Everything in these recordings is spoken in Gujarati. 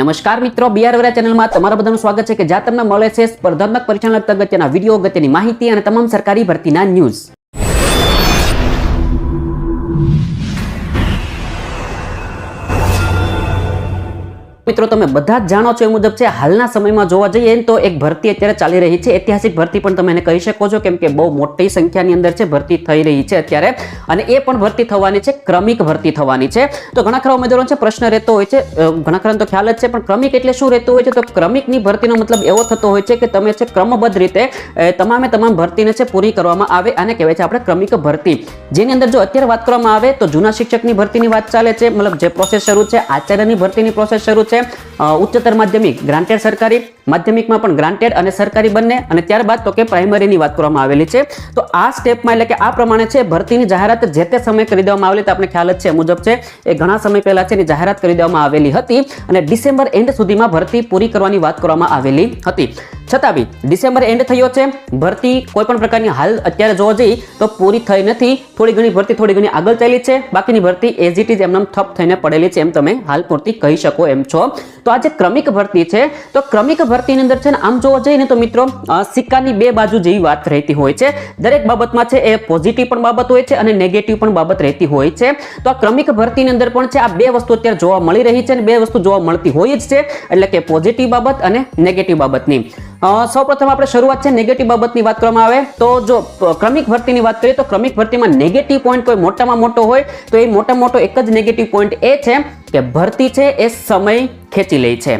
નમસ્કાર મિત્રો બીઆર વરા ચેનલમાં તમારા બધાનું સ્વાગત છે કે જ્યાં તમને મળે છે સ્પર્ધાત્મક પરીક્ષાના અગત્યના વીડિયો, અગત્યની માહિતી અને તમામ સરકારી ભરતીના ન્યૂઝ મિત્રો, તમે બધા જ જાણો છો એ મુજબ છે, હાલના સમયમાં જોવા જઈએ તો એક ભરતી અત્યારે ચાલી રહી છે. ઐતિહાસિક ભરતી પણ તમે એને કહી શકો છો, કેમ કે બહુ મોટી સંખ્યાની અંદર છે, ભરતી થઈ રહી છે અત્યારે. અને એ પણ ભરતી થવાની છે, ક્રમિક ભરતી થવાની છે. તો ઘણા ખરા ઉમેદવારો છે, પ્રશ્ન રહેતો હોય છે ઘણા ખરા તો ખ્યાલ જ છે, પણ ક્રમિક એટલે શું રહેતું હોય છે? તો ક્રમિકની ભરતીનો મતલબ એવો થતો હોય છે કે તમે છે, ક્રમબદ્ધ રીતે તમામે તમામ ભરતીને છે, પૂરી કરવામાં આવે આને કહેવાય છે, આપણે ક્રમિક ભરતી. જેની અંદર જો અત્યારે વાત કરવામાં આવે તો જૂના શિક્ષકની ભરતીની વાત ચાલે છે, મતલબ જે પ્રોસેસ શરૂ છે, આચાર્યની ભરતીની પ્રોસેસ શરૂ છે ઉચ્ચતર માધ્યમિક ગ્રાન્ટેડ સરકારી, માધ્યમિકમાં પણ ગ્રાન્ટેડ અને સરકારી બંને અને ત્યારબાદ તો કે પ્રાઇમરીની વાત કરવામાં આવેલી છે. તો આ સ્ટેપમાં એટલે કે આ પ્રમાણે છે, ભરતીની જાહેરાત જે તે સમયે કરી દેવામાં આવેલી તો આપણે ખ્યાલ જ છે મુજબ છે, એ ઘણા સમય પહેલા છે એની જાહેરાત કરી દેવામાં આવેલી હતી અને ડિસેમ્બર એન્ડ સુધીમાં ભરતી પૂરી કરવાની વાત કરવામાં આવેલી હતી. છતાં બી ડિસેમ્બર એન્ડ થયો છે. ભરતી કોઈ પણ પ્રકારની હાલ અત્યારે જોવા જઈએ તો પૂરી થઈ નથી. થોડી ઘણી ભરતી, થોડી ઘણી આગળ ચાલી છે. બાકીની ભરતી એઝ ઇટ ઇઝ એમનામ ઠપ થઈને પડેલી છે એમ તમે હાલ પૂરતી કહી શકો એમ છો. તો આ જે ક્રમિક ભરતી છે, તો ક્રમિક ભરતીની અંદર છે ને આમ જોવા જઈએ ને તો મિત્રો સિક્કાની બે બાજુ જેવી વાત રહેતી હોય છે. દરેક બાબતમાં છે એ પોઝિટિવ પણ બાબત હોય છે અને નેગેટિવ પણ બાબત રહેતી હોય છે. તો આ ક્રમિક ભરતીની અંદર પણ છે આ બે વસ્તુ અત્યારે જોવા મળી રહી છે અને બે વસ્તુ જોવા મળતી હોય જ છે, એટલે કે પોઝિટિવ બાબત અને નેગેટિવ બાબતની. સૌ સૌપ્રથમ આપણે શરૂઆત છે નેગેટિવ બાબતની વાત કરવામાં આવે. તો જો ક્રમિક ભરતીની વાત કરીએ તો ક્રમિક ભરતીમાં નેગેટિવ પોઈન્ટ કોઈ મોટામાં મોટો હોય, તો એ મોટા મોટો એક જ નેગેટિવ પોઈન્ટ એ છે. કે ભરતી છે એ સમય ખેંચી લે છે.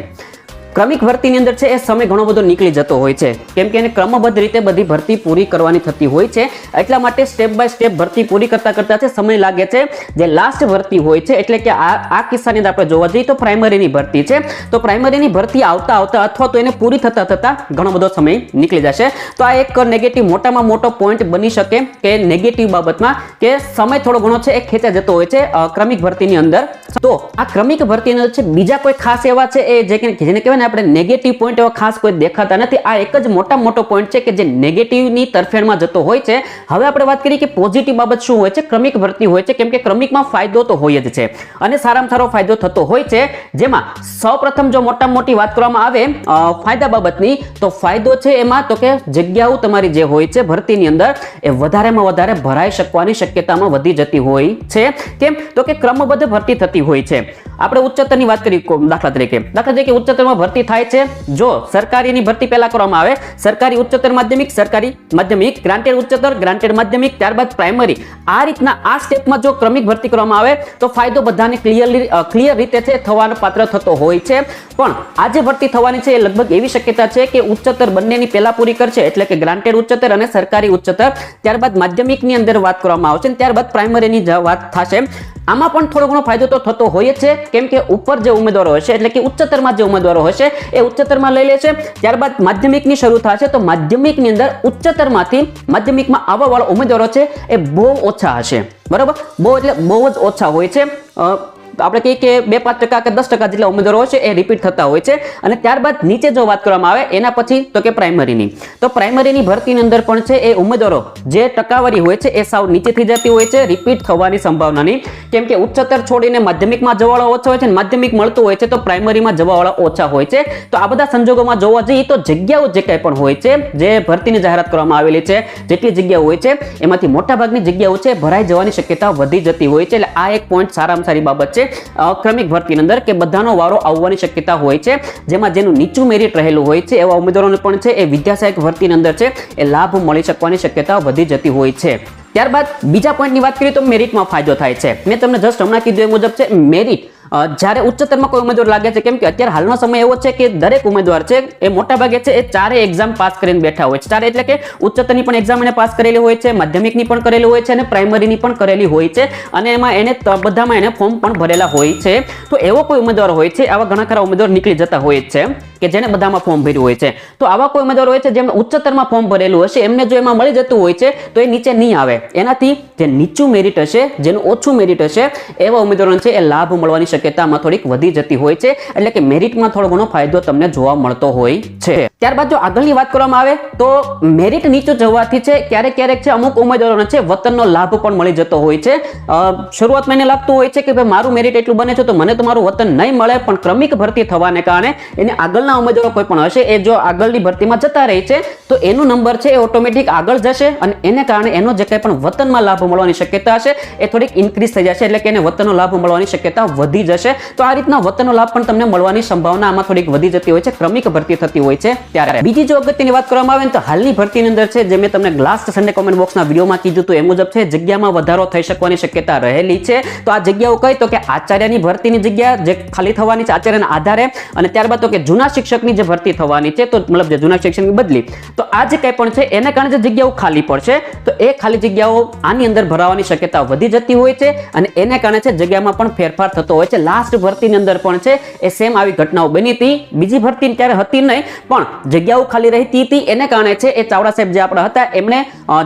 ક્રમિક ભરતીની અંદર છે એ સમય ઘણો બધો નીકળી જતો હોય છે. કેમ કે એને ક્રમબદ્ધ રીતે બધી ભરતી પૂરી કરવાની થતી હોય છે. એટલા માટે સ્ટેપ બાય સ્ટેપ ભરતી પૂરી કરતા કરતા છે સમય લાગે છે. જે લાસ્ટ ભરતી હોય છે, એટલે કે આ કિસ્સાની અંદર આપણે જોવા જઈએ તો પ્રાઇમરીની ભરતી છે. તો પ્રાઇમરીની ભરતી આવતા આવતા અથવા તો એને પૂરી થતા થતા ઘણો બધો સમય નીકળી જશે. તો આ એક નેગેટિવ મોટામાં મોટો પોઈન્ટ બની શકે કે નેગેટિવ બાબતમાં કે સમય થોડો ઘણો છે એ ખેંચા જતો હોય છે ક્રમિક ભરતીની અંદર. તો આ ક્રમિક ભરતીની અંદર છે બીજા કોઈ ખાસ એવા છે એ જે જેને કહેવાય ને આપણે નેગેટિવ પોઈન્ટ એવા ખાસ કોઈ દેખાતા નથી. આ એક જ મોટા મોટો પોઈન્ટ છે કે જે નેગેટિવની તરફેણમાં જતો હોય છે. હવે આપણે વાત કરીએ કે પોઝિટિવ બાબત શું હોય છે? ક્રમિક ભરતી હોય છે. કેમ કે ક્રમિકમાં ફાયદો તો હોય જ છે. અને સારામાં સારો ફાયદો થતો હોય છે. જેમાં સૌપ્રથમ જો મોટામાં મોટી વાત કરવામાં આવે ફાયદા બાબતની, તો ફાયદો છે એમાં તો કે જગ્યાઓ તમારી જે હોય છે ભરતીની અંદર એ વધારેમાં વધારે ભરાઈ શકવાની શક્યતામાં વધી જતી હોય છે. કેમ? તો કે ક્રમબદ્ધ ભરતી થતી હોય છે. આપણે ઉચ્ચતરની વાત કરીએ દાખલા તરીકે. દાખલા તરીકે ઉચ્ચતરમાં ભરતી થાય છે. જો સરકારીની ભરતી પહેલા કરવામાં આવે, સરકારી ઉચ્ચતર માધ્યમિક, સરકારી માધ્યમિક ગ્રાન્ટેડ ઉચ્ચતર ગ્રાન્ટેડ માધ્યમિક, ત્યારબાદ પ્રાઇમરી આ રીતના આ સ્ટેપમાં જો ક્રમિક ભરતી કરવામાં આવે, તો ફાયદો બધાને ક્લિયરલી ક્લિયર રીતે છે, થવાનો પાત્ર થતો હોય છે. પણ આ જે ભરતી થવાની છે એ લગભગ એવી શક્યતા છે કે ઉચ્ચતર બંનેની પહેલા પૂરી કરશે, એટલે કે ગ્રાન્ટેડ ઉચ્ચતર અને સરકારી ઉચ્ચતર. ત્યારબાદ માધ્યમિકની અંદર વાત કરવામાં આવશે ત્યારબાદ પ્રાઇમરીની વાત થશે. આમાં પણ થોડો ઘણો ફાયદો તો થતો હોય જ છે. કેમ કે ઉપર જે ઉમેદવારો હશે, એટલે કે ઉચ્ચતરમાં જે ઉમેદવારો હશે, એ ઉચ્ચતરમાં લઈ લેશે ત્યારબાદ માધ્યમિકની શરૂ થશે તો માધ્યમિકની અંદર ઉચ્ચતરમાંથી માધ્યમિકમાં આવવાવાળા ઉમેદવારો છે, એ બહુ ઓછા હશે. બરાબર? બહુ એટલે બહુ જ ઓછા હોય છે. આપણે કહીએ કે બે પાંચ ટકા કે દસ ટકા જેટલા ઉમેદવારો છે, એ રિપીટ થતા હોય છે. અને ત્યારબાદ નીચે જો વાત કરવામાં આવે, એના પછી તો કે પ્રાઇમરીની તો પ્રાઇમરીની ભરતીની અંદર પણ છે, એ ઉમેદવારો જે ટકાવારી હોય છે, એ સાવ નીચે જતી હોય છે રિપીટ થવાની સંભાવનાની. કેમ કે ઉચ્ચતર છોડીને માધ્યમિકમાં જવાવાળા ઓછા હોય છે માધ્યમિક મળતું હોય છે, તો પ્રાઇમરીમાં જવાવાળા ઓછા હોય છે. તો આ બધા સંજોગોમાં જોવા જઈએ, તો જગ્યાઓ જે કંઈ પણ હોય છે, જે ભરતીની જાહેરાત કરવામાં આવેલી છે, જેટલી જગ્યાઓ હોય છે, એમાંથી મોટાભાગની જગ્યાઓ છે, ભરાઈ જવાની શક્યતા વધી જતી હોય છે. એટલે આ એક પોઈન્ટ સારામાં સારી બાબત છે. અ, ક્રમિક ભરતીની અંદર કે બધાનો વારો આવવાની શક્યતા હોય છે. જેમાં જેનું નીચું મેરિટ રહેલું હોય છે એવા ઉમેદવારોને પણ છે એ વિદ્યાસહાયક ભરતીની અંદર છે એ લાભ મળી શકવાની શક્યતા વધી જતી હોય છે. ત્યારબાદ બીજા પોઈન્ટની વાત કરીએ તો મેરિટમાં ફાયદો થાય છે. મેં તમને જસ્ટ હમણાં કીધું એ મુજબ છે મેરિટ જ્યારે ઉચ્ચતરમાં કોઈ ઉમેદવાર લાગે છે, કેમ કે અત્યારે હાલનો સમય એવો છે કે દરેક ઉમેદવાર છે, એ મોટા ભાગે છે, એ ચારે એક્ઝામ પાસ કરીને બેઠા હોય છે. ચારે એટલે કે ઉચ્ચતરની પણ એક્ઝામ એને પાસ કરેલી હોય છે, માધ્યમિકની પણ કરેલી હોય છે અને પ્રાઇમરીની પણ કરેલી હોય છે અને એમાં એને બધામાં એને ફોર્મ પણ ભરેલા હોય છે. તો એવો કોઈ ઉમેદવાર હોય છે, આવા ઘણા ખરા ઉમેદવાર નીકળી જતા હોય છે. કે જેને બધામાં ફોર્મ ભર્યું હોય છે. તો આવા કોઈ ઉમેદવાર હોય છે જેમને ઉચ્ચતરમાં ફોર્મ ભરેલું હશે, એમને જો એમાં મળી જતું હોય છે, તો એ નીચે નહીં આવે. એનાથી જે નીચું મેરિટ હશે, જેનું ઓછું મેરિટ હશે, એવા ઉમેદવારોને છે એ લાભ મળવાની શક્યતામાં થોડીક વધી જતી હોય છે. એટલે કે મેરિટમાં થોડો ઘણો ફાયદો તમને જોવા મળતો હોય છે. ત્યારબાદ જો આગળની વાત કરવામાં આવે, તો મેરિટ નીચું જવાથી છે ક્યારેક ક્યારેક છે અમુક ઉમેદવારોને છે વતનનો લાભ પણ મળી જતો હોય છે. શરૂઆતમાં એને લાગતું હોય છે કે ભાઈ મારું મેરિટ એટલું બને છે, તો મને તો મારું વતન નહીં મળે, પણ ક્રમિક ભરતી થવાને કારણે એને આગળના ઉમેદવારો કોઈ પણ હશે, એ જો આગળની ભરતીમાં જતા રહે છે, તો એનો નંબર છે એ ઓટોમેટિક આગળ જશે અને એને કારણે એનો જે કંઈ પણ વતનમાં લાભ મળવાની શક્યતા હશે, એ થોડીક ઇન્ક્રીઝ થઈ જશે એટલે કે એને વતનનો લાભ મળવાની શક્યતા વધી જશે. તો આ રીતના વતનનો લાભ પણ તમને મળવાની સંભાવના આમાં થોડીક વધી જતી હોય છે, ક્રમિક ભરતી થતી હોય છે ત્યારે. બીજી જો અગત્યની વાત કરવામાં આવે તો હાલની ભરતીની અંદર છે, જે મેં તમને લાસ્ટ સન્ડે કોમેન્ટ બોક્સના વિડીયોમાં કીધું હતું, એ મુજબ છે, જગ્યામાં વધારો થઈ શકવાની શક્યતા રહેલી છે. તો આ જગ્યાઓ કઈ? તો કે આચાર્યની ભરતીની જગ્યા જે ખાલી થવાની છે આચાર્યના આધારે અને ત્યારબાદ તો કે જૂના શિક્ષકની જે ભરતી થવાની છે, તો મતલબ જે જૂના શિક્ષકની બદલી, તો આ જે કંઈ પણ છે, એને કારણે જે જગ્યાઓ ખાલી પડશે, તો એ ખાલી જગ્યાઓ આની અંદર ભરાવાની શક્યતા વધી જતી હોય છે અને એને કારણે છે, જગ્યામાં પણ ફેરફાર થતો હોય છે. લાસ્ટ ભરતીની અંદર પણ છે, એ સેમ આવી ઘટનાઓ બની હતી. બીજી ભરતી ત્યારે હતી નહીં, પણ જગ્યાઓ ખાલી રહેતી હતી. એને કારણે છે, એ ચાવડા સાહેબ જે આપણા હતા, એમણે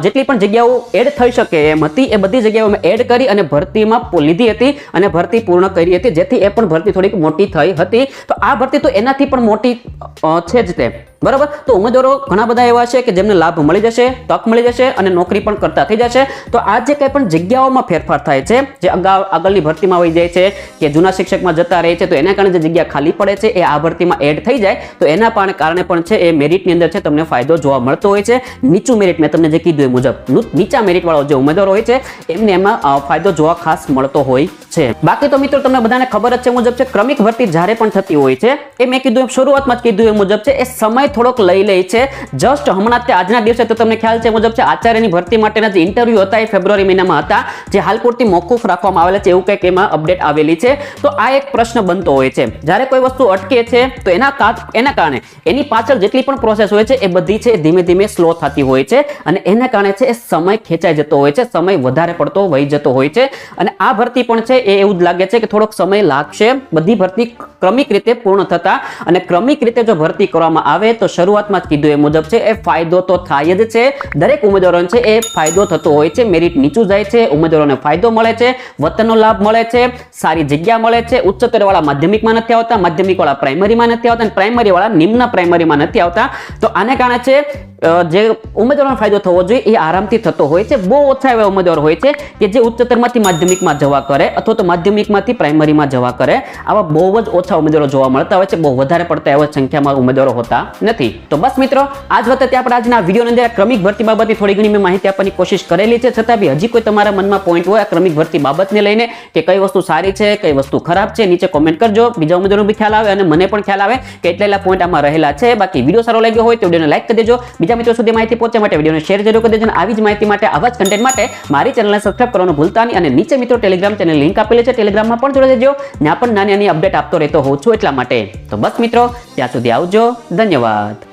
જેટલી પણ જગ્યાઓ એડ થઈ શકે એમ હતી, એ બધી જગ્યાઓ એડ કરી અને ભરતીમાં લીધી હતી અને ભરતી પૂર્ણ કરી હતી, જેથી એ પણ ભરતી થોડીક મોટી થઈ હતી. તો આ ભરતી તો એનાથી પણ મોટી અ, છે જ તે. બરાબર? તો ઉમેદવારો ઘણા બધા એવા છે કે જેમને લાભ મળી જશે તક મળી જશે અને નોકરી પણ કરતા થઈ જશે. તો આ જે કંઈ પણ જગ્યાઓમાં ફેરફાર થાય છે જે અગાઉ આગળની ભરતીમાં વહી જાય છે કે જૂના શિક્ષકમાં જતા રહે છે તો એના કારણે જે જગ્યા ખાલી પડે છે એ આ ભરતીમાં એડ થઈ જાય. તો એના પણ કારણે પણ છે એ મેરિટની અંદર છે તમને ફાયદો જોવા મળતો હોય છે. નીચું મેરિટ મેં તમને જે કીધું એ મુજબ નીચા મેરિટવાળો જે ઉમેદવારો હોય છે એમને એમાં ફાયદો જોવા ખાસ મળતો હોય છે. બાકી તો મિત્રો તમને બધાને ખબર જ છે મુજબ છે ક્રમિક ભરતી જ્યારે પણ થતી હોય છે એ મેં કીધું એમ શરૂઆતમાં જ કીધું એ મુજબ છે, એ સમય થોડોક લઈ લે છે. જસ્ટ હમણાં તે આજના દિવસે તો તમને ખ્યાલ છે મુજબ છે, આચાર્યની ભરતી માટેના જે ઇન્ટરવ્યૂ હતા એ ફેબ્રુઆરી મહિનામાં હતા, જે હાલ પૂરતી મોકૂફ રાખવામાં આવેલા છે એવું કંઈક એમાં અપડેટ આવેલી છે. તો આ એક પ્રશ્ન બનતો હોય છે. જ્યારે કોઈ વસ્તુ અટકે છે, તો એના એના કારણે એની પાછળ જેટલી પણ પ્રોસેસ હોય છે એ બધી છે ધીમે ધીમે સ્લો થતી હોય છે અને એના કારણે છે એ સમય ખેંચાઈ જતો હોય છે, સમય વધારે પડતો વહી જતો હોય છે. અને આ ભરતી પણ છે એ એવું જ લાગે છે કે થોડોક સમય લાગશે. બધી ભરતી ક્રમિક રીતે પૂર્ણ થતા અને ક્રમિક રીતે જો ભરતી કરવામાં આવે તો શરૂઆતમાં જ કીધું એ મુજબ છે, એ ફાયદો તો થાય જ છે. દરેક ઉમેદવારોને છે, એ ફાયદો થતો હોય છે, મેરિટ નીચું જાય છે, ઉમેદવારોને ફાયદો મળે છે, વતનનો લાભ મળે છે, સારી જગ્યા મળે છે. ઉચ્ચતરવાળા માધ્યમિકમાં નથી આવતા, માધ્યમિકવાળા પ્રાઇમરીમાં નથી આવતા અને પ્રાઇમરીવાળા નિમ્ન પ્રાઇમરીમાં નથી આવતા. તો આને કારણે છે જે ઉમેદવારનો ફાયદો થવો જોઈએ એ આરામથી થતો હોય છે. બહુ ઓછા એવા ઉમેદવાર હોય છે કે જે ઉચ્ચતરમાંથી માધ્યમિકમાં જવા કરે અથવા તો માધ્યમિકમાંથી પ્રાઇમરીમાં જવા કરે. આવા બહુ જ ઓછા ઉમેદવારો જોવા મળતા હોય છે. બહુ વધારે પડતા એવા સંખ્યામાં ઉમેદવારો હોતા નથી. તો બસ મિત્રો, આજ વખતે આપણે આજના વિડીયોની અંદર ક્રમિક ભરતી બાબતની થોડી ઘણી મેં માહિતી આપવાની કોશિશ કરેલી છે. છતાં બી હજી કોઈ તમારા મનમાં પોઈન્ટ હોય ક્રમિક ભરતી બાબતને લઈને કે કઈ વસ્તુ સારી છે, કઈ વસ્તુ ખરાબ છે, નીચે કોમેન્ટ કરજો. બીજા ઉમેદવારોનો બી ખ્યાલ આવે અને મને પણ ખ્યાલ આવે કે એટલા પોઈન્ટ આમાં રહેલા છે. બાકી વીડિયો સારો લાગ્યો હોય તો વિડીયોને લાઈક કરી દેજો. બીજા મિત્રો સુધી માહિતી પહોંચવા માટે વિડીયોને શેર જરૂર કરી દેજો અને આવી જ માહિતી માટે, આવા જ કન્ટેન્ટ માટે મારી ચેનલને સબસ્ક્રાઇબ કરવાનું ભૂલતા નહીં અને નીચે મિત્રો ટેલિગ્રામ ચેનલ લિંક આપેલી છે ટેલિગ્રામમાં પણ જોડાઈ દેજો ત્યાં પણ નાની નાની અપડેટ આપતો રહેતો હોઉં છું એટલા માટે. તો બસ મિત્રો, ત્યાં સુધી આવજો. ધન્યવાદ.